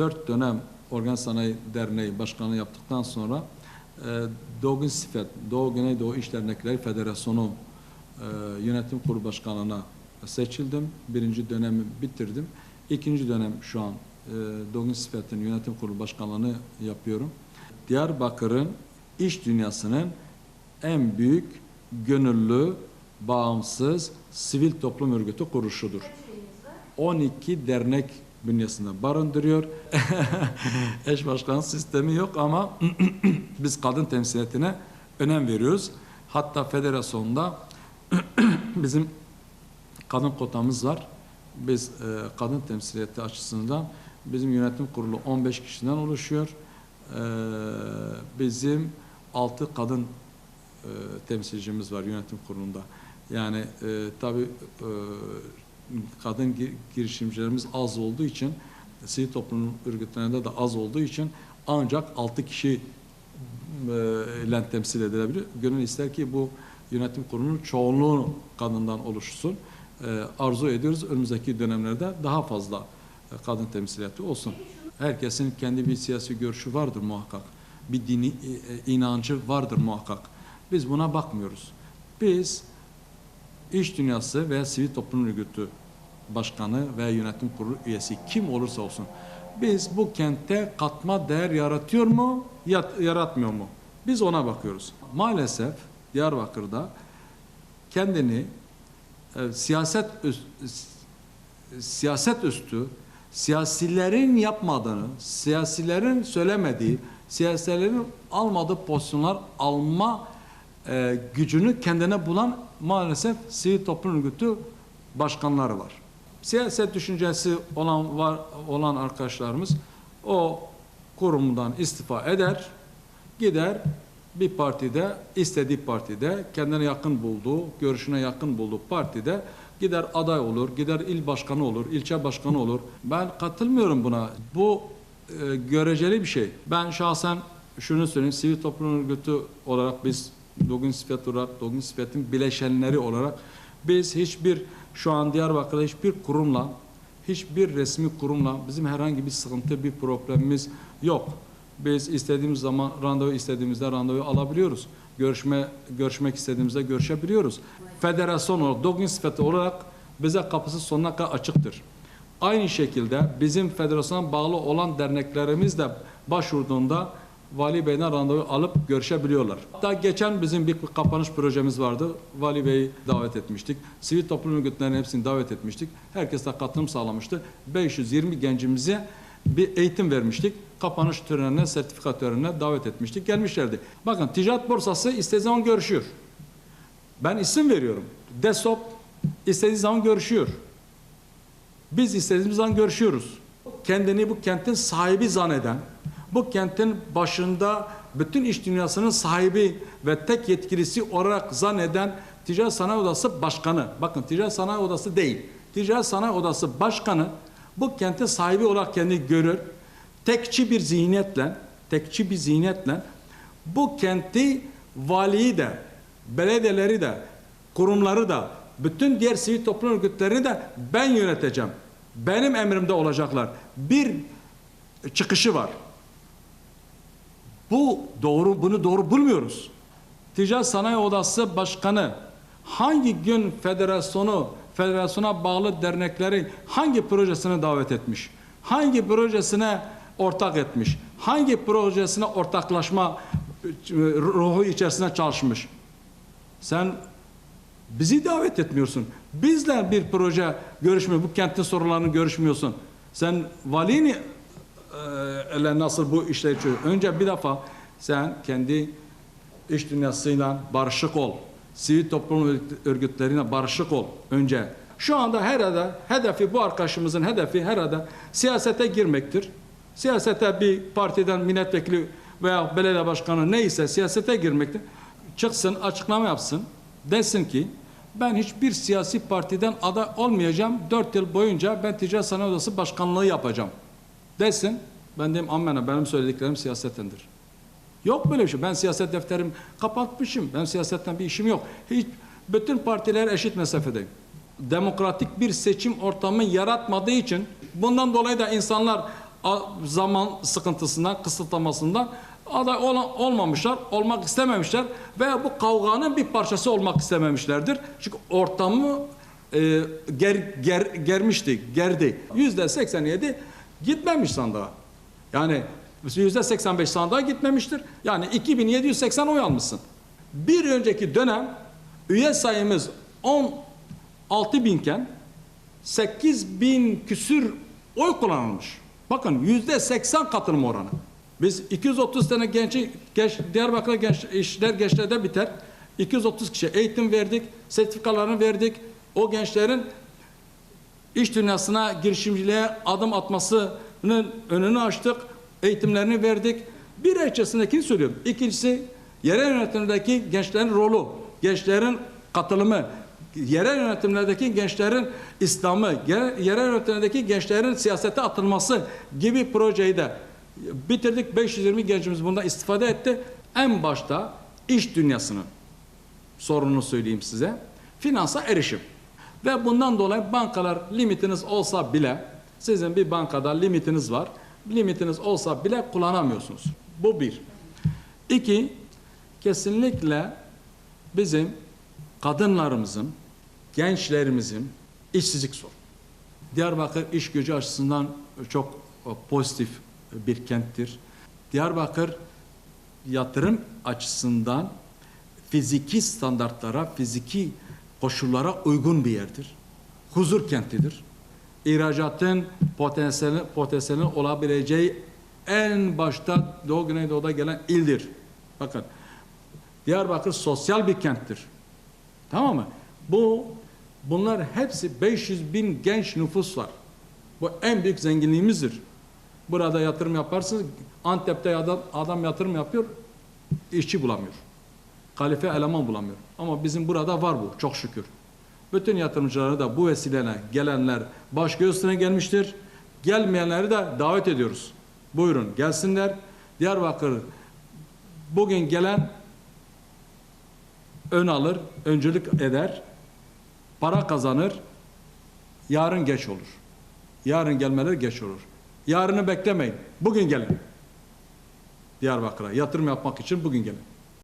dört dönem Organ Sanayi Derneği Başkanı yaptıktan sonra e, Doğu Sifet, Doğu Güneydoğu İş Dernekleri Federasyonu e, Yönetim Kurulu Başkanlığı'na seçildim. Birinci dönemi bitirdim. İkinci dönem şu an e, Doğu Sifet'in Yönetim Kurulu Başkanlığı'nı yapıyorum. Diyarbakır'ın iş dünyasının en büyük gönüllü, bağımsız sivil toplum örgütü kuruluşudur. 12 dernek bünyesinde barındırıyor. Eş başkan sistemi yok ama biz kadın temsiliyetine önem veriyoruz. Hatta federasyonda bizim kadın kotamız var. Biz e, kadın temsiliyeti açısından bizim yönetim kurulu 15 kişiden oluşuyor. E, bizim 6 kadın e, temsilcimiz var yönetim kurulunda. Yani e, tabii e, kadın gi- girişimcilerimiz az olduğu için sivil toplum örgütlerinde de az olduğu için ancak 6 kişi e, ile temsil edilebilir. Gönül ister ki bu yönetim kurulunun çoğunluğu kadından oluşsun. E, arzu ediyoruz önümüzdeki dönemlerde daha fazla e, kadın temsiliyeti olsun. Herkesin kendi bir siyasi görüşü vardır muhakkak. Bir dini e, e, inancı vardır muhakkak. Biz buna bakmıyoruz. Biz iş dünyası veya sivil toplum örgütü başkanı veya yönetim kurulu üyesi kim olursa olsun biz bu kente katma değer yaratıyor mu, yaratmıyor mu? Biz ona bakıyoruz. Maalesef Diyarbakır'da kendini e, siyaset üst- s- siyaset üstü siyasilerin yapmadığını, siyasilerin söylemediği, siyasilerin almadığı pozisyonlar alma e, gücünü kendine bulan maalesef sivil toplum örgütü başkanları var. Siyaset düşüncesi olan var olan arkadaşlarımız o kurumdan istifa eder, gider bir partide istediği partide kendine yakın bulduğu, görüşüne yakın bulduğu partide gider aday olur, gider il başkanı olur, ilçe başkanı olur. Ben katılmıyorum buna. Bu e, göreceli bir şey. Ben şahsen şunu söyleyeyim, sivil toplum örgütü olarak biz Dogun Sifet olarak, Dogun Sifet'in bileşenleri olarak biz hiçbir şu an Diyarbakır'da hiçbir kurumla, hiçbir resmi kurumla bizim herhangi bir sıkıntı, bir problemimiz yok. Biz istediğimiz zaman randevu istediğimizde randevu alabiliyoruz. Görüşme görüşmek istediğimizde görüşebiliyoruz. Federasyon olarak, Dogun Sifet olarak bize kapısı sonuna kadar açıktır. Aynı şekilde bizim federasyona bağlı olan derneklerimiz de başvurduğunda Vali Bey'den randevu alıp görüşebiliyorlar. Hatta geçen bizim bir kapanış projemiz vardı. Vali Bey'i davet etmiştik. Sivil toplum örgütlerinin hepsini davet etmiştik. Herkes de katılım sağlamıştı. 520 gencimize bir eğitim vermiştik. Kapanış törenine, sertifika törenine davet etmiştik. Gelmişlerdi. Bakın ticaret borsası istediği zaman görüşüyor. Ben isim veriyorum. DESOP istediği zaman görüşüyor. Biz istediğimiz zaman görüşüyoruz. Kendini bu kentin sahibi zanneden, bu kentin başında bütün iş dünyasının sahibi ve tek yetkilisi olarak zanneden Ticaret Sanayi Odası Başkanı, bakın Ticaret Sanayi Odası değil, Ticaret Sanayi Odası Başkanı bu kentin sahibi olarak kendini görür. Tekçi bir zihniyetle, tekçi bir zihniyetle bu kenti valiyi de, belediyeleri de, kurumları da, bütün diğer sivil toplum örgütlerini de ben yöneteceğim. Benim emrimde olacaklar. Bir çıkışı var. Bu doğru, bunu doğru bulmuyoruz. Ticaret Sanayi Odası Başkanı hangi gün federasyonu, federasyona bağlı dernekleri hangi projesine davet etmiş? Hangi projesine ortak etmiş? Hangi projesine ortaklaşma e, ruhu içerisinde çalışmış? Sen bizi davet etmiyorsun. Bizle bir proje görüşmüyor. Bu kentin sorunlarını görüşmüyorsun. Sen valini e, nasıl bu işleri çözüyor? Önce bir defa sen kendi iş dünyasıyla barışık ol. Sivil toplum örgütlerine barışık ol önce. Şu anda herhalde hedefi bu arkadaşımızın hedefi herhalde siyasete girmektir. Siyasete bir partiden milletvekili veya belediye başkanı neyse siyasete girmektir. Çıksın açıklama yapsın. Desin ki ben hiçbir siyasi partiden aday olmayacağım. Dört yıl boyunca ben Ticaret Sanayi Odası Başkanlığı yapacağım. Desin. Ben diyeyim amena benim söylediklerim siyasetendir. Yok böyle bir şey. Ben siyaset defterim kapatmışım. Ben siyasetten bir işim yok. Hiç bütün partiler eşit mesafedeyim. Demokratik bir seçim ortamı yaratmadığı için bundan dolayı da insanlar zaman sıkıntısından, kısıtlamasından aday olan, olmamışlar, olmak istememişler veya bu kavganın bir parçası olmak istememişlerdir. Çünkü ortamı e, ger, ger, germişti, gerdi. Yüzde 87 gitmemiş sandığa. Yani yüzde 85 sandığa gitmemiştir. Yani 2780 oy almışsın. Bir önceki dönem üye sayımız 16 binken 8 bin küsür oy kullanılmış. Bakın yüzde 80 katılım oranı. Biz 230 tane genci, genç, Diyarbakır genç, işler gençlerde biter. 230 kişi eğitim verdik, sertifikalarını verdik. O gençlerin iş dünyasına girişimciliğe adım atmasının önünü açtık. Eğitimlerini verdik. Bir içerisindekini söylüyorum. İkincisi yerel yönetimdeki gençlerin rolü, gençlerin katılımı, yerel yönetimlerdeki gençlerin İslam'ı, yerel yönetimlerdeki gençlerin siyasete atılması gibi projeyi de bitirdik. 520 gencimiz bundan istifade etti. En başta iş dünyasının sorununu söyleyeyim size. Finansa erişim. Ve bundan dolayı bankalar limitiniz olsa bile sizin bir bankada limitiniz var. Limitiniz olsa bile kullanamıyorsunuz. Bu bir. İki, kesinlikle bizim kadınlarımızın, gençlerimizin işsizlik sorunu. Diyarbakır iş gücü açısından çok e, pozitif bir kenttir. Diyarbakır yatırım açısından fiziki standartlara, fiziki koşullara uygun bir yerdir. Huzur kentidir. İhracatın potansiyeli, potansiyeli olabileceği en başta Doğu Güneydoğu'da gelen ildir. Bakın Diyarbakır sosyal bir kenttir. Tamam mı? Bu bunlar hepsi 500 bin genç nüfus var. Bu en büyük zenginliğimizdir. Burada yatırım yaparsınız. Antep'te adam, adam yatırım yapıyor, işçi bulamıyor. Kalife eleman bulamıyor. Ama bizim burada var bu çok şükür. Bütün yatırımcıları da bu vesileyle gelenler baş göğsüne gelmiştir. Gelmeyenleri de davet ediyoruz. Buyurun gelsinler. Diyarbakır bugün gelen ön alır, öncülük eder, para kazanır, yarın geç olur. Yarın gelmeleri geç olur. Yarını beklemeyin. Bugün gelin. Diyarbakır'a yatırım yapmak için bugün gelin.